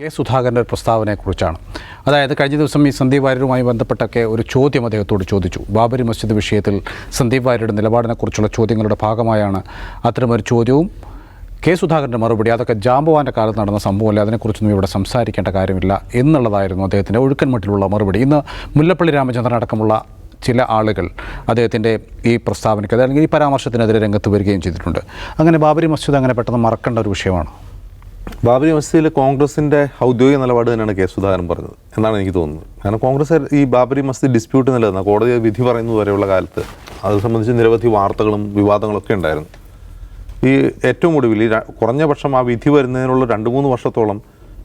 K സുധാകരന്റെ പ്രസ്താവനയെക്കുറിച്ചാണ്. അതായത് കഴിഞ്ഞ ദിവസം ഈ സന്ദീപ് വാര്യരുമായി ബന്ധപ്പെട്ടൊക്കെ ഒരു ചോദ്യം അദ്ദേഹത്തോട് ചോദിച്ചു. ബാബരി മസ്ജിദ് വിഷയത്തിൽ സന്ദീപ് വാര്യരുടെ നിലപാടിനെക്കുറിച്ചുള്ള ചോദ്യങ്ങളുടെ ഭാഗമായാണ് അത്തരമൊരു ചോദ്യവും. കെ സുധാകരന്റെ മറുപടി അതൊക്കെ ജാമ്പവാന്റെ കാലത്ത് നടന്ന സംഭവമല്ല? അതിനെക്കുറിച്ചൊന്നും ഇവിടെ സംസാരിക്കേണ്ട കാര്യമില്ല എന്നുള്ളതായിരുന്നു അദ്ദേഹത്തിന്റെ ഒഴുക്കൻമട്ടിലുള്ള മറുപടി. ഇന്ന് മുല്ലപ്പള്ളി രാമചന്ദ്രൻ അടക്കമുള്ള ചില ആളുകൾ അദ്ദേഹത്തിന്റെ ഈ പ്രസ്താവനയ്ക്ക് അല്ലെങ്കിൽ ഈ പരാമർശത്തിനെതിരെ രംഗത്ത് വരികയും ചെയ്തിട്ടുണ്ട്. അങ്ങനെ ബാബരി മസ്ജിദ് അങ്ങനെ പെട്ടെന്ന് മറക്കേണ്ട ഒരു വിഷയമാണ്. ബാബരി മസ്ജിദിൽ കോൺഗ്രസിന്റെ ഔദ്യോഗിക നിലപാട് തന്നെയാണ് കെ സുധാകരൻ പറഞ്ഞത് എന്നാണ് എനിക്ക് തോന്നുന്നത്. കാരണം കോൺഗ്രസ് ഈ ബാബരി മസ്ജിദ് ഡിസ്പ്യൂട്ട് നിലനിന്ന കോടതി വിധി പറയുന്നത് വരെയുള്ള കാലത്ത് അത് സംബന്ധിച്ച് നിരവധി വാർത്തകളും വിവാദങ്ങളൊക്കെ ഉണ്ടായിരുന്നു. ഈ ഏറ്റവും ഒടുവിൽ ഈ കുറഞ്ഞ പക്ഷം ആ വിധി വരുന്നതിനുള്ള രണ്ട് മൂന്ന് വർഷത്തോളം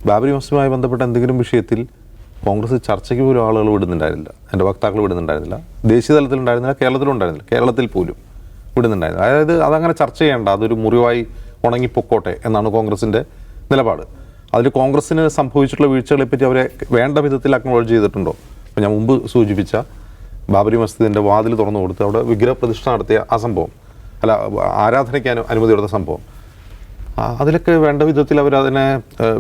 ബാബരി മസ്ജിദുമായി ബന്ധപ്പെട്ട എന്തെങ്കിലും വിഷയത്തിൽ കോൺഗ്രസ് ചർച്ചയ്ക്ക് പോലും ആളുകൾ വിടുന്നുണ്ടായിരുന്നില്ല. എന്റെ വക്താക്കൾ വിടുന്നുണ്ടായിരുന്നില്ല. ദേശീയ തലത്തിൽ ഉണ്ടായിരുന്നില്ല കേരളത്തിലും ഉണ്ടായിരുന്നില്ല. കേരളത്തിൽ പോലും വിടുന്നുണ്ടായിരുന്നില്ല. അതായത് അതങ്ങനെ ചർച്ച ചെയ്യേണ്ട അതൊരു മുറിവായി ഉണങ്ങിപ്പൊക്കോട്ടെ എന്നാണ് കോൺഗ്രസിന്റെ നിലപാട്. അതിൽ കോൺഗ്രസ്സിന് സംഭവിച്ചിട്ടുള്ള വീഴ്ചകളെ പറ്റി അവരെ വേണ്ട വിധത്തിൽ അക്നോളജ് ചെയ്തിട്ടുണ്ടോ? അപ്പോൾ ഞാൻ മുമ്പ് സൂചിപ്പിച്ച ബാബരി മസ്ജിദിന്റെ വാതിൽ തുറന്നു കൊടുത്ത് അവിടെ വിഗ്രഹപ്രതിഷ്ഠ നടത്തിയ ആ സംഭവം അല്ല ആരാധനയ്ക്ക് അനു അനുമതി കൊടുത്ത സംഭവം. അതിലൊക്കെ വേണ്ട വിധത്തിൽ അവരതിനെ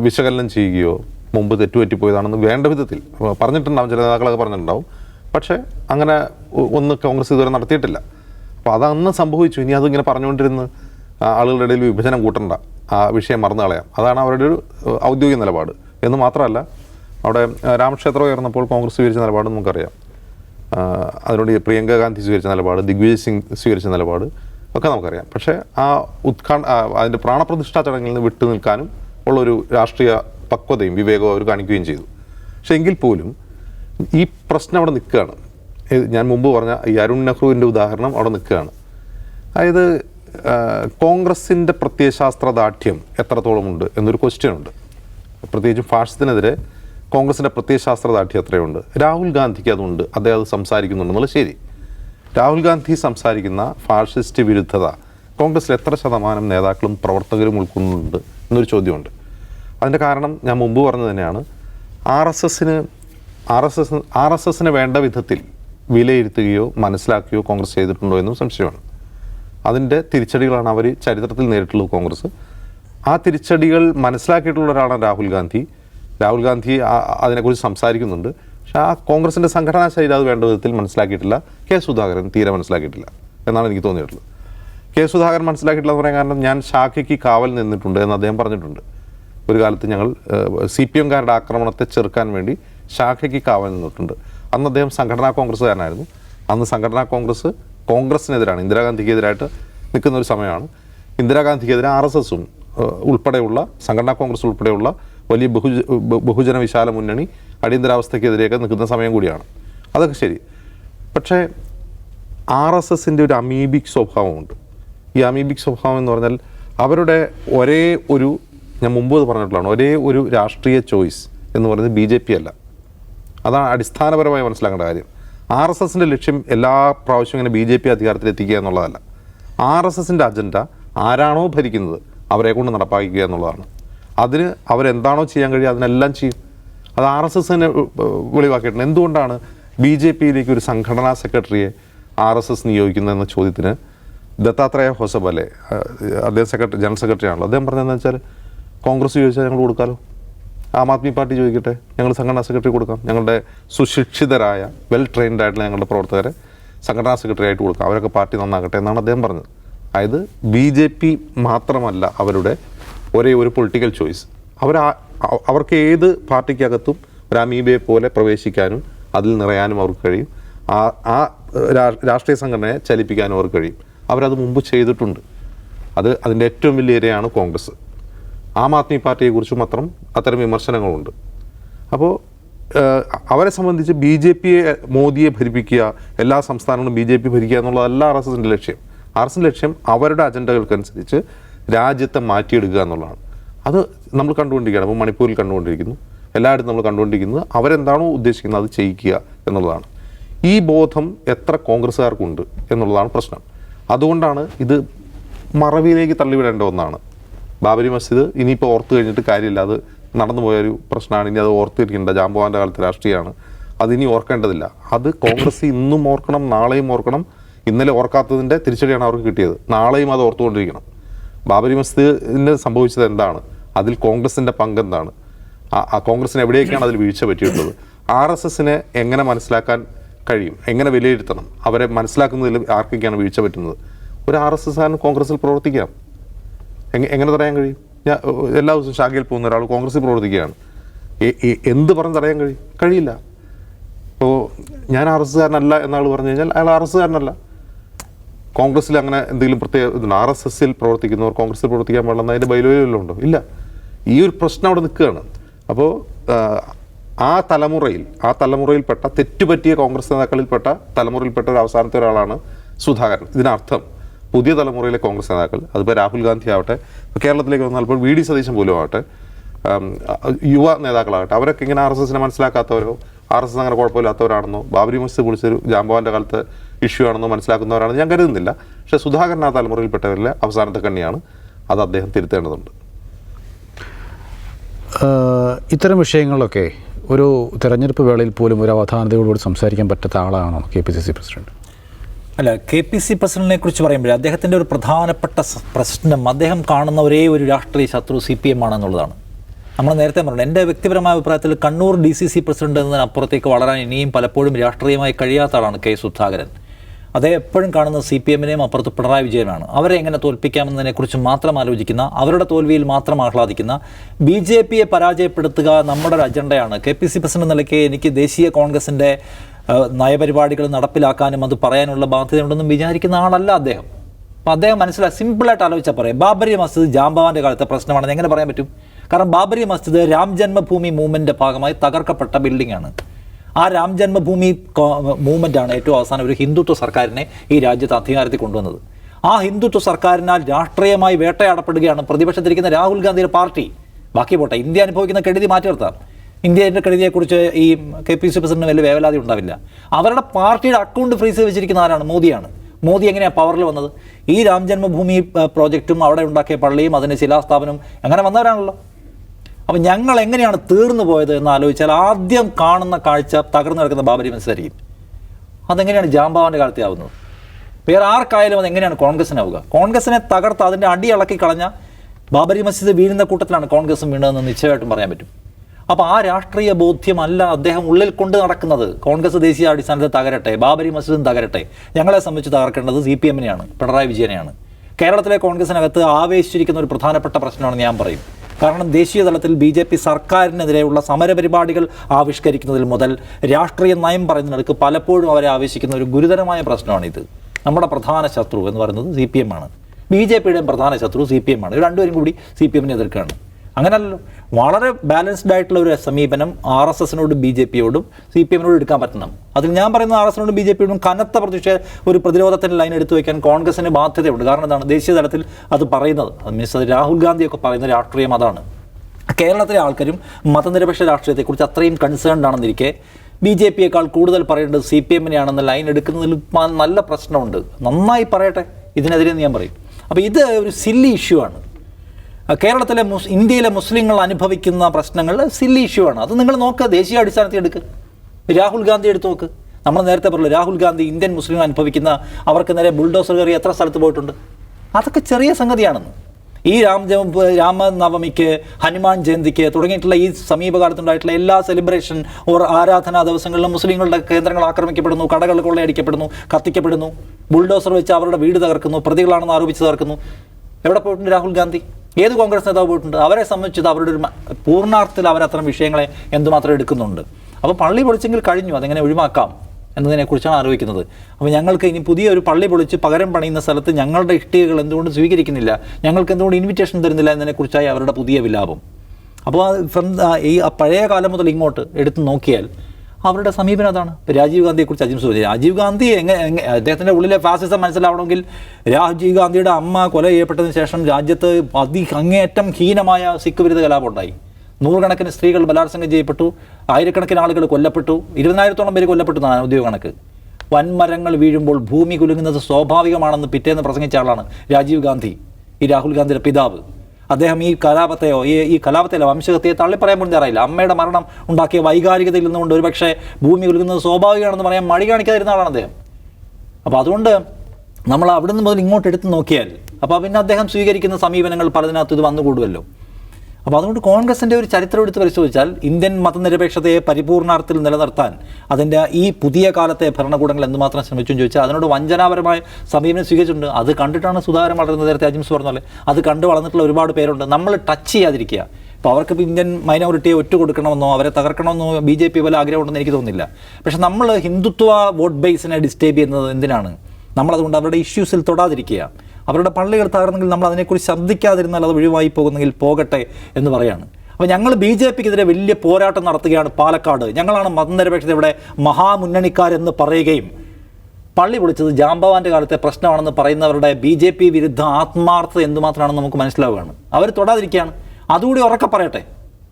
വിശകലനം ചെയ്യുകയോ മുമ്പ് തെറ്റുപറ്റിപ്പോയതാണെന്ന് വേണ്ട വിധത്തിൽ പറഞ്ഞിട്ടുണ്ടാവും ചില നേതാക്കളൊക്കെ പറഞ്ഞിട്ടുണ്ടാവും. പക്ഷേ അങ്ങനെ ഒന്ന് കോൺഗ്രസ് ഇതുവരെ നടത്തിയിട്ടില്ല. അപ്പോൾ അതന്ന് സംഭവിച്ചു. ഇനി അതിങ്ങനെ പറഞ്ഞുകൊണ്ടിരുന്ന് ആളുകളുടെ ഇടയിൽ വിഭജനം കൂട്ടണ്ട. ആ വിഷയം മറന്നു കളയാം അതാണ് അവരുടെ ഒരു ഔദ്യോഗിക നിലപാട്. എന്ന് മാത്രമല്ല അവിടെ രാമക്ഷേത്രം ഉയർന്നപ്പോൾ കോൺഗ്രസ് സ്വീകരിച്ച നിലപാട് നമുക്കറിയാം. അതിനോട് പ്രിയങ്ക ഗാന്ധി സ്വീകരിച്ച നിലപാട് ദിഗ്വിജയ് സിംഗ് സ്വീകരിച്ച നിലപാട് ഒക്കെ നമുക്കറിയാം. പക്ഷേ ആ ഉദ്ഘാടന അതിന്റെ പ്രാണപ്രതിഷ്ഠാ ചടങ്ങിൽ നിന്ന് വിട്ടു നിൽക്കാനും ഉള്ളൊരു രാഷ്ട്രീയ പക്വതയും വിവേകവും അവർ കാണിക്കുകയും ചെയ്തു. പക്ഷേ എങ്കിൽ പോലും ഈ പ്രശ്നം അവിടെ നിൽക്കുകയാണ്. ഞാൻ മുമ്പ് പറഞ്ഞ ഈ അരുൺ നെഹ്റുവിന്റെ ഉദാഹരണം അവിടെ നിൽക്കുകയാണ്. അതായത് കോൺഗ്രസിന്റെ പ്രത്യയശാസ്ത്ര ദാഠ്യം എത്രത്തോളം ഉണ്ട് എന്നൊരു ക്വസ്റ്റ്യൻ ഉണ്ട്. പ്രത്യേകിച്ചും ഫാഷത്തിനെതിരെ കോൺഗ്രസിന്റെ പ്രത്യയശാസ്ത്ര ദാഠ്യം എത്രയുണ്ട്? രാഹുൽ ഗാന്ധിക്ക് അതുണ്ട്. അദ്ദേഹം അത് സംസാരിക്കുന്നുണ്ടെന്നുള്ള ശരി. രാഹുൽ ഗാന്ധി സംസാരിക്കുന്ന ഫാഷിസ്റ്റ് വിരുദ്ധത കോൺഗ്രസിൽ എത്ര ശതമാനം നേതാക്കളും പ്രവർത്തകരും ഉൾക്കൊള്ളുന്നുണ്ട് എന്നൊരു ചോദ്യമുണ്ട്. അതിന്റെ കാരണം ഞാൻ മുമ്പ് പറഞ്ഞത് തന്നെയാണ്. ആർ എസ് എസിന് R S S R S എസിന് വേണ്ട വിധത്തിൽ വിലയിരുത്തുകയോ മനസ്സിലാക്കുകയോ കോൺഗ്രസ് ചെയ്തിട്ടുണ്ടോ എന്നും സംശയമാണ്. അതിന്റെ തിരിച്ചടികളാണ് അവർ ചരിത്രത്തിൽ നേരിട്ടുള്ളത് കോൺഗ്രസ്. ആ തിരിച്ചടികൾ മനസ്സിലാക്കിയിട്ടുള്ള ഒരാളാണ് രാഹുൽ ഗാന്ധി. രാഹുൽ ഗാന്ധി അതിനെക്കുറിച്ച് സംസാരിക്കുന്നുണ്ട്. പക്ഷേ ആ കോൺഗ്രസിന്റെ സംഘടനാ ശൈലി അത് വേണ്ട വിധത്തിൽ മനസ്സിലാക്കിയിട്ടില്ല. കെ സുധാകരൻ തീരെ മനസ്സിലാക്കിയിട്ടില്ല എന്നാണ് എനിക്ക് തോന്നിയിട്ടുള്ളത്. കെ സുധാകരൻ മനസ്സിലാക്കിയിട്ടില്ല എന്ന് പറയാൻ കാരണം ഞാൻ ശാഖയ്ക്ക് കാവൽ നിന്നിട്ടുണ്ട് എന്ന് അദ്ദേഹം പറഞ്ഞിട്ടുണ്ട്. ഒരു കാലത്ത് ഞങ്ങൾ സി പി എംകാരുടെ ആക്രമണത്തെ ചെറുക്കാൻ വേണ്ടി ശാഖയ്ക്ക് കാവൽ നിന്നിട്ടുണ്ട്. അന്ന് അദ്ദേഹം സംഘടനാ കോൺഗ്രസ്സുകാരനായിരുന്നു. അന്ന് സംഘടനാ കോൺഗ്രസ് കോൺഗ്രസിനെതിരാണ് ഇന്ദിരാഗാന്ധിക്കെതിരായിട്ട് നിൽക്കുന്ന ഒരു സമയമാണ്. ഇന്ദിരാഗാന്ധിക്കെതിരെ ആർ എസ് എസും ഉൾപ്പെടെയുള്ള സംഘടനാ കോൺഗ്രസ് ഉൾപ്പെടെയുള്ള വലിയ ബഹു- ബഹുജന വിശാല മുന്നണി അടിയന്തരാവസ്ഥയ്ക്കെതിരെയൊക്കെ നിൽക്കുന്ന സമയം കൂടിയാണ്. അതൊക്കെ ശരി. പക്ഷേ ആർ എസ് എസിന്റെ ഒരു അമീബിക് സ്വഭാവമുണ്ട്. ഈ അമീബിക് സ്വഭാവം എന്ന് പറഞ്ഞാൽ അവരുടെ ഒരേ ഒരു ഞാൻ മുമ്പ് പറഞ്ഞിട്ടുള്ളതാണ് ഒരേ ഒരു രാഷ്ട്രീയ ചോയ്സ് എന്ന് പറയുന്നത് ബി ജെ പി അല്ല. അതാണ് അടിസ്ഥാനപരമായി മനസ്സിലാക്കേണ്ട കാര്യം. ആർ എസ് എസിന്റെ ലക്ഷ്യം എല്ലാ പ്രാവശ്യവും ഇങ്ങനെ ബി ജെ പി അധികാരത്തിൽ എത്തിക്കുക എന്നുള്ളതല്ല. ആർ എസ് എസിന്റെ അജണ്ട ആരാണോ ഭരിക്കുന്നത് അവരെ കൊണ്ട് നടപ്പാക്കുക എന്നുള്ളതാണ്. അതിന് അവരെന്താണോ ചെയ്യാൻ കഴിയുക അതിനെല്ലാം ചെയ്യും. അത് ആർ എസ് എസിനെ വെളിവാക്കിയിട്ടുണ്ട്. എന്തുകൊണ്ടാണ് ബി ജെ പിയിലേക്ക് ഒരു സംഘടനാ സെക്രട്ടറിയെ ആർ എസ് എസ് നിയോഗിക്കുന്നതെന്ന ചോദ്യത്തിന് ദത്താത്രേയ ഹോസബലെ അദ്ദേഹം സെക്രട്ടറി ജനറൽ സെക്രട്ടറി ആണല്ലോ അദ്ദേഹം പറഞ്ഞതെന്ന് വെച്ചാൽ കോൺഗ്രസ് ചോദിച്ചാൽ ഞങ്ങൾ കൊടുക്കാമല്ലോ ആം ആദ്മി പാർട്ടി ചോദിക്കട്ടെ? ഞങ്ങൾ സംഘടനാ സെക്രട്ടറി കൊടുക്കാം. ഞങ്ങളുടെ സുശിക്ഷിതരായ വെൽ ട്രെയിൻഡ് ആയിട്ടുള്ള ഞങ്ങളുടെ പ്രവർത്തകരെ സംഘടനാ സെക്രട്ടറി ആയിട്ട് കൊടുക്കാം. അവരൊക്കെ പാർട്ടി നന്നാകട്ടെ എന്നാണ് അദ്ദേഹം പറഞ്ഞത്. അതായത് ബി ജെ പി മാത്രമല്ല അവരുടെ ഒരേ ഒരു പൊളിറ്റിക്കൽ ചോയ്സ് അവർ അവർക്ക് ഏത് പാർട്ടിക്കകത്തും ഒരു അമീബയെ പോലെ പ്രവേശിക്കാനും അതിൽ നിറയാനും അവർക്ക് കഴിയും. ആ ആ രാഷ്ട്രീയ സംഘടനയെ ചലിപ്പിക്കാനും അവർക്ക് കഴിയും. അവരത് മുമ്പ് ചെയ്തിട്ടുണ്ട്. അത് അതിന്റെ ഏറ്റവും വലിയ ഇരയാണ് കോൺഗ്രസ്. ആം ആദ്മി പാർട്ടിയെക്കുറിച്ച് മാത്രം അത്തരം വിമർശനങ്ങളുണ്ട്. അപ്പോൾ അവരെ സംബന്ധിച്ച് ബി ജെ പിയെ മോദിയെ ഭരിപ്പിക്കുക എല്ലാ സംസ്ഥാനങ്ങളും ബി ജെ പി ഭരിക്കുക എന്നുള്ളതല്ല ആർ എസ് എസിന്റെ ലക്ഷ്യം. ആർ എസിന്റെ ലക്ഷ്യം അവരുടെ അജണ്ടകൾക്കനുസരിച്ച് രാജ്യത്തെ മാറ്റിയെടുക്കുക എന്നുള്ളതാണ്. അത് നമ്മൾ കണ്ടുകൊണ്ടിരിക്കുകയാണ്. അപ്പോൾ മണിപ്പൂരിൽ കണ്ടുകൊണ്ടിരിക്കുന്നു. എല്ലായിടത്തും നമ്മൾ കണ്ടുകൊണ്ടിരിക്കുന്നത് അവരെന്താണോ ഉദ്ദേശിക്കുന്നത് അത് ചെയ്യിക്കുക എന്നുള്ളതാണ്. ഈ ബോധം എത്ര കോൺഗ്രസ്സുകാർക്കുണ്ട് എന്നുള്ളതാണ് പ്രശ്നം. അതുകൊണ്ടാണ് ഇത് മറവിയിലേക്ക് തള്ളിവിടേണ്ട ഒന്നാണ്. ബാബരി മസ്ജിദ് ഇനിയിപ്പോൾ ഓർത്ത് കഴിഞ്ഞിട്ട് കാര്യമില്ല. അത് നടന്നു പോയൊരു പ്രശ്നമാണ്. ഇനി അത് ഓർത്തിരിക്കേണ്ട. ജാമ്പവാന്റെ കാലത്ത് രാഷ്ട്രീയമാണ്. അത് ഇനി ഓർക്കേണ്ടതില്ല. അത് കോൺഗ്രസ് ഇന്നും ഓർക്കണം നാളെയും ഓർക്കണം. ഇന്നലെ ഓർക്കാത്തതിന്റെ തിരിച്ചടിയാണ് അവർക്ക് കിട്ടിയത്. നാളെയും അത് ഓർത്തുകൊണ്ടിരിക്കണം. ബാബരി മസ്ജിദിന് സംഭവിച്ചത് എന്താണ്? അതിൽ കോൺഗ്രസിന്റെ പങ്കെന്താണ് ആ- കോൺഗ്രസിന് എവിടെയൊക്കെയാണ് അതിൽ വീഴ്ച പറ്റിയിട്ടുള്ളത്? ആർ എസ് എസിനെ എങ്ങനെ മനസ്സിലാക്കാൻ കഴിയും? എങ്ങനെ വിലയിരുത്തണം? അവരെ മനസ്സിലാക്കുന്നതിൽ ആർക്കൊക്കെയാണ് വീഴ്ച പറ്റുന്നത്? ഒരു ആർ എസ് എസ് കോൺഗ്രസിൽ പ്രവർത്തിക്കാം. എങ്ങനെ തടയാൻ കഴിയും? ഞാൻ എല്ലാ ദിവസവും ശാഖയിൽ പോകുന്ന ഒരാൾ കോൺഗ്രസിൽ പ്രവർത്തിക്കുകയാണ്. എന്ത് പറഞ്ഞ് തടയാൻ കഴിയും? കഴിയില്ല. ഇപ്പോൾ ഞാൻ ആർ എസ് കാരനല്ല എന്നാൾ പറഞ്ഞു കഴിഞ്ഞാൽ അയാൾ ആർ എസ് കാരനല്ല കോൺഗ്രസ്സിൽ അങ്ങനെ എന്തെങ്കിലും പ്രത്യേക ഇതുണ്ട്. ആർ എസ് എസിൽ പ്രവർത്തിക്കുന്നവർ കോൺഗ്രസ്സിൽ പ്രവർത്തിക്കാൻ പാടില്ലെന്ന് അതിന്റെ ബൈലോയിലെല്ലാം ഉണ്ടോ? ഇല്ല. ഈ ഒരു പ്രശ്നം അവിടെ നിൽക്കുകയാണ്. അപ്പോൾ ആ തലമുറയിൽ ആ തലമുറയിൽപ്പെട്ട തെറ്റുപറ്റിയ കോൺഗ്രസ് നേതാക്കളിൽപ്പെട്ട തലമുറയിൽപ്പെട്ട ഒരു അവസാനത്തെ ഒരാളാണ് സുധാകരൻ. ഇതിനർത്ഥം പുതിയ തലമുറയിലെ കോൺഗ്രസ് നേതാക്കൾ അതിപ്പോൾ രാഹുൽ ഗാന്ധി ആവട്ടെ കേരളത്തിലേക്ക് വന്നാൽ ഇപ്പോൾ വി ഡി സതീശൻ പോലും ആവട്ടെ യുവ നേതാക്കളാകട്ടെ അവരൊക്കെ ഇങ്ങനെ ആർ എസ് എസിനെ മനസ്സിലാക്കാത്തവരോ ആർ എസ് എസ് അങ്ങനെ കുഴപ്പമില്ലാത്തവരാണെന്നോ ബാബരി മസ്ജിദ് പൊളിച്ചൊരു ജാമ്പവാന്റെ കാലത്ത് ഇഷ്യൂ ആണെന്നോ മനസ്സിലാക്കുന്നവരാണെന്ന് ഞാൻ കരുതുന്നില്ല. പക്ഷേ സുധാകരൻ ആ തലമുറയിൽപ്പെട്ടവരിലെ അവസാനത്തെ കണ്ണിയാണ് അത് അദ്ദേഹം തിരുത്തേണ്ടതുണ്ട്. ഇത്തരം വിഷയങ്ങളിലൊക്കെ ഒരു തെരഞ്ഞെടുപ്പ് വേളയിൽ പോലും ഒരു അവധാനതയോടുകൂടി സംസാരിക്കാൻ പറ്റാത്ത ആളാണോ K P C C president? അല്ല കെ പി സി പ്രസിഡന്റിനെ കുറിച്ച് പറയുമ്പോൾ അദ്ദേഹത്തിന്റെ ഒരു പ്രധാനപ്പെട്ട പ്രശ്നം അദ്ദേഹം കാണുന്ന ഒരേ ഒരു രാഷ്ട്രീയ ശത്രു സി പി എം ആണെന്നുള്ളതാണ്. നമ്മൾ നേരത്തെ പറഞ്ഞു എന്റെ വ്യക്തിപരമായ അഭിപ്രായത്തിൽ Kannur D C C president എന്നതിനപ്പുറത്തേക്ക് വളരാൻ ഇനിയും പലപ്പോഴും രാഷ്ട്രീയമായി കഴിയാത്ത ആളാണ് കെ സുധാകരൻ. അദ്ദേഹം എപ്പോഴും കാണുന്ന സി പി എമ്മിനെയും അപ്പുറത്ത് പിണറായി വിജയനാണ്. അവരെ എങ്ങനെ തോൽപ്പിക്കാമെന്നതിനെക്കുറിച്ച് മാത്രം ആലോചിക്കുന്ന അവരുടെ തോൽവിയിൽ മാത്രം ആഹ്ലാദിക്കുന്ന ബി ജെ പിയെ പരാജയപ്പെടുത്തുക നമ്മുടെ ഒരു അജണ്ടയാണ്. കെ പി സി പ്രസിഡന്റ് നിലയ്ക്ക് എനിക്ക് ദേശീയ കോൺഗ്രസിന്റെ നയപരിപാടികൾ നടപ്പിലാക്കാനും അത് പറയാനുള്ള ബാധ്യതയുണ്ടെന്നും വിചാരിക്കുന്ന ആളല്ല അദ്ദേഹം. അപ്പം അദ്ദേഹം മനസ്സിലായി സിമ്പിളായിട്ട് ആലോചിച്ചാൽ പറയാം ബാബരി മസ്ജിദ് ജാംബവാന്റെ കാലത്തെ പ്രശ്നമാണെന്ന് എങ്ങനെ പറയാൻ പറ്റും? കാരണം ബാബരി മസ്ജിദ് രാം ജന്മഭൂമി മൂവ്മെന്റിന്റെ ഭാഗമായി തകർക്കപ്പെട്ട ബിൽഡിംഗ് ആണ്. ആ രാം ജന്മഭൂമി മൂവ്മെന്റ് ആണ് ഏറ്റവും അവസാനം ഒരു ഹിന്ദുത്വ സർക്കാരിനെ ഈ രാജ്യത്ത് അധികാരത്തിൽ കൊണ്ടുവന്നത്. ആ ഹിന്ദുത്വ സർക്കാരിനാൽ രാഷ്ട്രീയമായി വേട്ടയാടപ്പെടുകയാണ് പ്രതിപക്ഷത്തിരിക്കുന്ന രാഹുൽ ഗാന്ധിയുടെ പാർട്ടി. ബാക്കി പോട്ടെ ഇന്ത്യ അനുഭവിക്കുന്ന കെടുതി മാറ്റി നിർത്താം. ഇന്ത്യയുടെ കെടുതിയെക്കുറിച്ച് ഈ കെ പി സി പ്രസിഡന്റിന് വലിയ വേവലാതി ഉണ്ടാവില്ല. അവരുടെ പാർട്ടിയുടെ അക്കൗണ്ട് ഫ്രീസ് വെച്ചിരിക്കുന്ന ആരാണ്? മോദിയാണ്. മോദി എങ്ങനെയാണ് പവറിൽ വന്നത്? ഈ രാം ജന്മഭൂമി പ്രോജക്റ്റും അവിടെ ഉണ്ടാക്കിയ പള്ളിയും അതിന് ശിലാസ്ഥാപനം അങ്ങനെ വന്നവരാണല്ലോ? അപ്പം ഞങ്ങൾ എങ്ങനെയാണ് തീർന്നു പോയത് എന്ന് ആലോചിച്ചാൽ ആദ്യം കാണുന്ന കാഴ്ച തകർന്നു കിടക്കുന്ന ബാബരി മത്സരായിരിക്കും അതെങ്ങനെയാണ് ജാംബാവിന്റെ കാലത്തെ ആവുന്നത് വേറെ ആർക്കായാലും അത് എങ്ങനെയാണ് കോൺഗ്രസിനാവുക? കോൺഗ്രസിനെ തകർത്ത് അതിന്റെ അടി ഇളക്കി കളഞ്ഞ ബാബരി മസ്ജിദ് വീഴുന്ന കൂട്ടത്തിലാണ് കോൺഗ്രസും വീണതെന്ന് നിശ്ചയമായിട്ടും പറയാൻ പറ്റും. അപ്പോൾ ആ രാഷ്ട്രീയ ബോധ്യമല്ല അദ്ദേഹം ഉള്ളിൽ കൊണ്ട് നടക്കുന്നത്. കോൺഗ്രസ് ദേശീയ അടിസ്ഥാനത്തിൽ തകരട്ടെ ബാബരി മസ്ജിദും തകരട്ടെ. ഞങ്ങളെ സംബന്ധിച്ച് തകർക്കേണ്ടത് സി പി എമ്മിനെയാണ് പിണറായി വിജയനെയാണ്. കേരളത്തിലെ കോൺഗ്രസിനകത്ത് ആവേശിച്ചിരിക്കുന്ന ഒരു പ്രധാനപ്പെട്ട പ്രശ്നമാണെന്ന് ഞാൻ പറയും. കാരണം ദേശീയ തലത്തിൽ ബി ജെ പി സർക്കാരിനെതിരെയുള്ള സമരപരിപാടികൾ ആവിഷ്കരിക്കുന്നതിൽ മുതൽ രാഷ്ട്രീയ നയം പറയുന്നിടക്ക് പലപ്പോഴും അവരെ ആവേശിക്കുന്ന ഒരു ഗുരുതരമായ പ്രശ്നമാണിത്. നമ്മുടെ പ്രധാന ശത്രു എന്ന് പറയുന്നത് സി പി എം ആണ്. ബി ജെ പിയുടെയും പ്രധാന ശത്രു സി പി എം ആണ്. രണ്ടുപേരും കൂടി സി പി എമ്മിനെ എതിർക്കുകയാണ്. അങ്ങനല്ലല്ലോ. വളരെ ബാലൻസ്ഡ് ആയിട്ടുള്ള ഒരു സമീപനം ആർ എസ് എസിനോടും ബി ജെ പിയോടും സി പി എമ്മിനോടും എടുക്കാൻ പറ്റണം. അതിൽ ഞാൻ പറയുന്നത് ആർ എസിനോടും ബി ജെ പിയോടും കനത്ത പ്രതിഷേധ ഒരു പ്രതിരോധത്തിന്റെ ലൈൻ എടുത്തു വയ്ക്കാൻ കോൺഗ്രസിന് ബാധ്യതയുണ്ട്. കാരണം എന്താണ്? ദേശീയ തലത്തിൽ അത് പറയുന്നത്. മീൻസ് അത് രാഹുൽ ഗാന്ധിയൊക്കെ പറയുന്ന രാഷ്ട്രീയം അതാണ്. കേരളത്തിലെ ആൾക്കാരും മതനിരപേക്ഷ രാഷ്ട്രീയത്തെക്കുറിച്ച് അത്രയും കൺസേൺഡ് ആണെന്നിരിക്കെ ബി ജെ പിയേക്കാൾ കൂടുതൽ പറയേണ്ടത് സി പി എമ്മിനെയാണെന്ന ലൈൻ എടുക്കുന്നതിൽ നല്ല പ്രശ്നമുണ്ട്. നന്നായി പറയട്ടെ. ഇതിനെതിരെ ഞാൻ പറയും. അപ്പോൾ ഇത് ഒരു സില്ലി ഇഷ്യൂ ആണ്. കേരളത്തിലെ മുസ് ഇന്ത്യയിലെ മുസ്ലിങ്ങൾ അനുഭവിക്കുന്ന പ്രശ്നങ്ങൾ സില്ലി ഇഷ്യൂ ആണ്. അത് നിങ്ങൾ നോക്കുക ദേശീയ അടിസ്ഥാനത്തിൽ എടുക്കുക രാഹുൽ ഗാന്ധി എടുത്ത് നോക്ക്. നമ്മൾ നേരത്തെ പറഞ്ഞു രാഹുൽ ഗാന്ധി ഇന്ത്യൻ മുസ്ലിങ്ങൾ അനുഭവിക്കുന്ന അവർക്ക് നേരെ ബുൾഡോസർ കയറി എത്ര സ്ഥലത്ത് പോയിട്ടുണ്ട്? അതൊക്കെ ചെറിയ സംഗതിയാണെന്ന്. ഈ രാം രാമനവമിക്ക് ഹനുമാൻ ജയന്തിക്ക് തുടങ്ങിയിട്ടുള്ള ഈ സമീപകാലത്തുണ്ടായിട്ടുള്ള എല്ലാ സെലിബ്രേഷൻ ഓർ ആരാധനാ ദിവസങ്ങളിലും മുസ്ലിങ്ങളുടെ കേന്ദ്രങ്ങൾ ആക്രമിക്കപ്പെടുന്നു കടകൾ കൊള്ളയടിക്കപ്പെടുന്നു കത്തിക്കപ്പെടുന്നു ബുൾഡോസർ വെച്ച് അവരുടെ വീട് തകർക്കുന്നു പ്രതികളാണെന്ന് ആരോപിച്ച് തകർക്കുന്നു. എവിടെ പോയിട്ടുണ്ട് രാഹുൽ ഗാന്ധി? ഏത് കോൺഗ്രസ് നേതാവ് പോയിട്ടുണ്ട്? അവരെ സംബന്ധിച്ചത് അവരുടെ ഒരു പൂർണാർത്ഥത്തിൽ അവർ അത്തരം വിഷയങ്ങളെ എന്തുമാത്രം എടുക്കുന്നുണ്ട്? അപ്പോൾ പള്ളി പൊളിച്ചെങ്കിൽ കഴിഞ്ഞു അതെങ്ങനെ ഒഴിവാക്കാം എന്നതിനെക്കുറിച്ചാണ് ആലോചിക്കുന്നത്. അപ്പോൾ ഞങ്ങൾക്ക് ഇനി പുതിയ ഒരു പള്ളി പൊളിച്ച് പകരം പണിയുന്ന സ്ഥലത്ത് ഞങ്ങളുടെ ഇഷ്ടികകൾ എന്തുകൊണ്ട് സ്വീകരിക്കുന്നില്ല? ഞങ്ങൾക്ക് എന്തുകൊണ്ട് ഇൻവിറ്റേഷൻ തരുന്നില്ല എന്നതിനെക്കുറിച്ചായി അവരുടെ പുതിയ വിലാപം. അപ്പോൾ ഫ്രം ഈ പഴയ കാലം മുതൽ ഇങ്ങോട്ട് എടുത്തു നോക്കിയാൽ അവരുടെ സമീപനം അതാണ്. ഇപ്പോൾ രാജീവ് ഗാന്ധിയെക്കുറിച്ച് അജിം സൂചന രാജീവ് ഗാന്ധി എങ്ങനെ എങ്ങ- അദ്ദേഹത്തിന്റെ ഉള്ളിലെ ഫാസിസം മനസ്സിലാവണമെങ്കിൽ രാജീവ് ഗാന്ധിയുടെ അമ്മ കൊല ചെയ്യപ്പെട്ടതിന് ശേഷം രാജ്യത്ത് അതി അങ്ങേയറ്റം ഹീനമായ സിഖ് വിരുദ്ധ കലാപം ഉണ്ടായി. നൂറുകണക്കിന് സ്ത്രീകൾ ബലാത്സംഗം ചെയ്യപ്പെട്ടു. ആയിരക്കണക്കിന് ആളുകൾ കൊല്ലപ്പെട്ടു. ഇരുപതിനായിരത്തോളം പേര് കൊല്ലപ്പെട്ടു എന്നാണ് ഔദ്യോഗിക കണക്ക് വൻമരങ്ങൾ വീഴുമ്പോൾ ഭൂമി കുലുങ്ങുന്നത് സ്വാഭാവികമാണെന്ന് പിറ്റേന്ന് പ്രസംഗിച്ച ആളാണ് രാജീവ് ഗാന്ധി. ഈ രാഹുൽ ഗാന്ധിയുടെ പിതാവ്. അദ്ദേഹം ഈ കലാപത്തെയോ ഈ ഈ കലാപത്തെയോ വംശഹത്യയെ തള്ളിപ്പറയാൻ പോലും അറിയില്ല അമ്മയുടെ മരണം ഉണ്ടാക്കിയ വൈകാരികതയിൽ നിന്നുകൊണ്ട് ഒരുപക്ഷെ ഭൂമി കുലുങ്ങുന്നത് സ്വാഭാവികമാണെന്ന് പറയാൻ മടി കാണിക്കാതിരുന്ന ആളാണ് അദ്ദേഹം. അപ്പോൾ അതുകൊണ്ട് നമ്മൾ അവിടുന്ന് മുതൽ ഇങ്ങോട്ട് എടുത്ത് നോക്കിയാൽ അപ്പോൾ പിന്നെ അദ്ദേഹം സ്വീകരിക്കുന്ന സമീപനങ്ങൾ പലതിനകത്ത് ഇത് വന്നുകൂടുമല്ലോ അപ്പോൾ അതുകൊണ്ട് കോൺഗ്രസിന്റെ ഒരു ചരിത്രം എടുത്ത് പരിശോധിച്ചാൽ ഇന്ത്യൻ മതനിരപേക്ഷതയെ പരിപൂർണാർത്ഥത്തിൽ നിലനിർത്താൻ അതിന്റെ ഈ പുതിയ കാലത്തെ ഭരണകൂടങ്ങൾ എന്തുമാത്രം ശ്രമിച്ചു എന്ന് ചോദിച്ചാൽ അതിനോട് വഞ്ചനാപരമായ സമീപനം സ്വീകരിച്ചിട്ടുണ്ട്. അത് കണ്ടിട്ടാണ് സുധാകരൻ വളരുന്നത് നേരത്തെ അജിംസ് പറഞ്ഞല്ലേ അത് കണ്ട് വളർന്നിട്ടുള്ള ഒരുപാട് പേരുണ്ട്. നമ്മൾ ടച്ച് ചെയ്യാതിരിക്കുക. അപ്പോൾ അവർക്ക് ഇന്ത്യൻ മൈനോറിറ്റിയെ ഒറ്റ കൊടുക്കണമെന്നോ അവരെ തകർക്കണമെന്നോ ബി ജെ പി പോലെ ആഗ്രഹമുണ്ടെന്ന് എനിക്ക് തോന്നുന്നില്ല. പക്ഷേ നമ്മൾ ഹിന്ദുത്വ വോട്ട് ബേസിനെ ഡിസ്റ്റേബ് ചെയ്യുന്നത് എന്തിനാണ്? നമ്മളതുകൊണ്ട് അവരുടെ ഇഷ്യൂസിൽ തൊടാതിരിക്കുക. അവരുടെ പള്ളികൾ തകർന്നെങ്കിൽ നമ്മൾ അതിനെക്കുറിച്ച് ശ്രദ്ധിക്കാതിരുന്നാൽ അത് ഒഴിവായി പോകുന്നെങ്കിൽ പോകട്ടെ എന്ന് പറയാണ്. അപ്പോൾ ഞങ്ങൾ ബി ജെ പിക്കെതിരെ വലിയ പോരാട്ടം നടത്തുകയാണ് പാലക്കാട്. ഞങ്ങളാണ് മതനിരപേക്ഷതയുടെ മഹാമുന്നണിക്കാരെന്ന് പറയുകയും പള്ളി പൊളിച്ചത് ജാംബവാന്റെ കാലത്തെ പ്രശ്നമാണെന്ന് പറയുന്നവരുടെ ബി ജെ പി വിരുദ്ധ ആത്മാർത്ഥത എന്തുമാത്രമാണെന്ന് നമുക്ക് മനസ്സിലാവുകയാണ്. അവർ തൊടാതിരിക്കുകയാണ്. അതുകൂടി ഉറക്കെ പറയട്ടെ.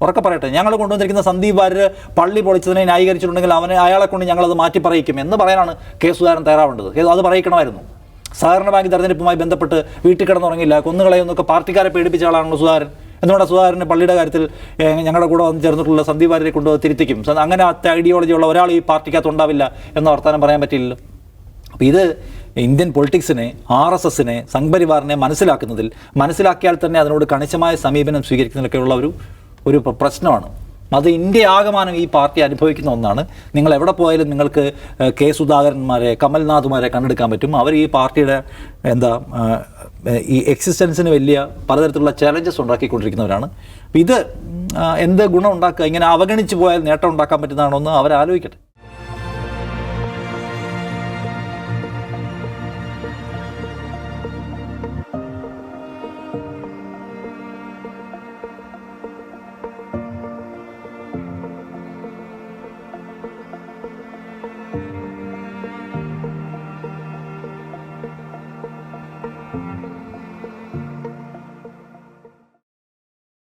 ഉറക്കെ പറയട്ടെ. ഞങ്ങൾ കൊണ്ടുവന്നിരിക്കുന്ന സന്ദീപ് വാര്യർ പള്ളി പൊളിച്ചതിനെ ന്യായീകരിച്ചിട്ടുണ്ടെങ്കിൽ അവനെ അയാളെ കൊണ്ട് ഞങ്ങളത് മാറ്റി പറയിക്കും എന്ന് പറയാനാണ് കെ സുധാകരൻ തയ്യാറാവേണ്ടത്. അത് പറയിക്കണമായിരുന്നു. സഹകരണ ബാങ്ക് തെരഞ്ഞെടുപ്പുമായി ബന്ധപ്പെട്ട് വീട്ടിൽ കിടന്നുറങ്ങില്ല കൊന്നുകളയെന്നൊക്കെ പാർട്ടിക്കാരെ പേടിപ്പിച്ച ആളാണല്ലോ സുധാകരൻ. എന്തുകൊണ്ടാണ് സുധാകരന് പള്ളിയുടെ കാര്യത്തിൽ ഞങ്ങളുടെ കൂടെ വന്ന് ചേർന്നിട്ടുള്ള സന്ദീപ് വാര്യരെ കൊണ്ട് തിരുത്തിക്കും? അങ്ങനത്തെ അങ്ങനെ ഐഡിയോളജി ഉള്ള ഒരാൾ ഈ പാർട്ടിക്കകത്ത് ഉണ്ടാവില്ല എന്ന വർത്തമാനം പറയാൻ പറ്റില്ലല്ലോ. അപ്പോൾ ഇത് ഇന്ത്യൻ പൊളിറ്റിക്സിനെ ആർ എസ് എസിനെ സംഘപരിവാറിനെ മനസ്സിലാക്കുന്നതിൽ മനസ്സിലാക്കിയാൽ തന്നെ അതിനോട് കണിശമായ സമീപനം സ്വീകരിക്കുന്നതിലൊക്കെയുള്ള ഒരു ഒരു പ്രശ്നമാണ്. അത് ഇന്ത്യ ആകമാനം ഈ പാർട്ടി അനുഭവിക്കുന്ന ഒന്നാണ്. നിങ്ങൾ എവിടെ പോയാലും നിങ്ങൾക്ക് കെ സുധാകരന്മാരെ കമൽനാഥുമാരെ കണ്ടെടുക്കാൻ പറ്റും. അവർ ഈ പാർട്ടിയുടെ എന്താ ഈ എക്സിസ്റ്റൻസിന് വലിയ പലതരത്തിലുള്ള ചലഞ്ചസ് ഉണ്ടാക്കിക്കൊണ്ടിരിക്കുന്നവരാണ്. ഇത് എന്ത് ഗുണം ഉണ്ടാക്കുക ഇങ്ങനെ അവഗണിച്ച് പോയാൽ നേട്ടം ഉണ്ടാക്കാൻ പറ്റുന്നതാണോ എന്ന് അവർ ആലോചിക്കട്ടെ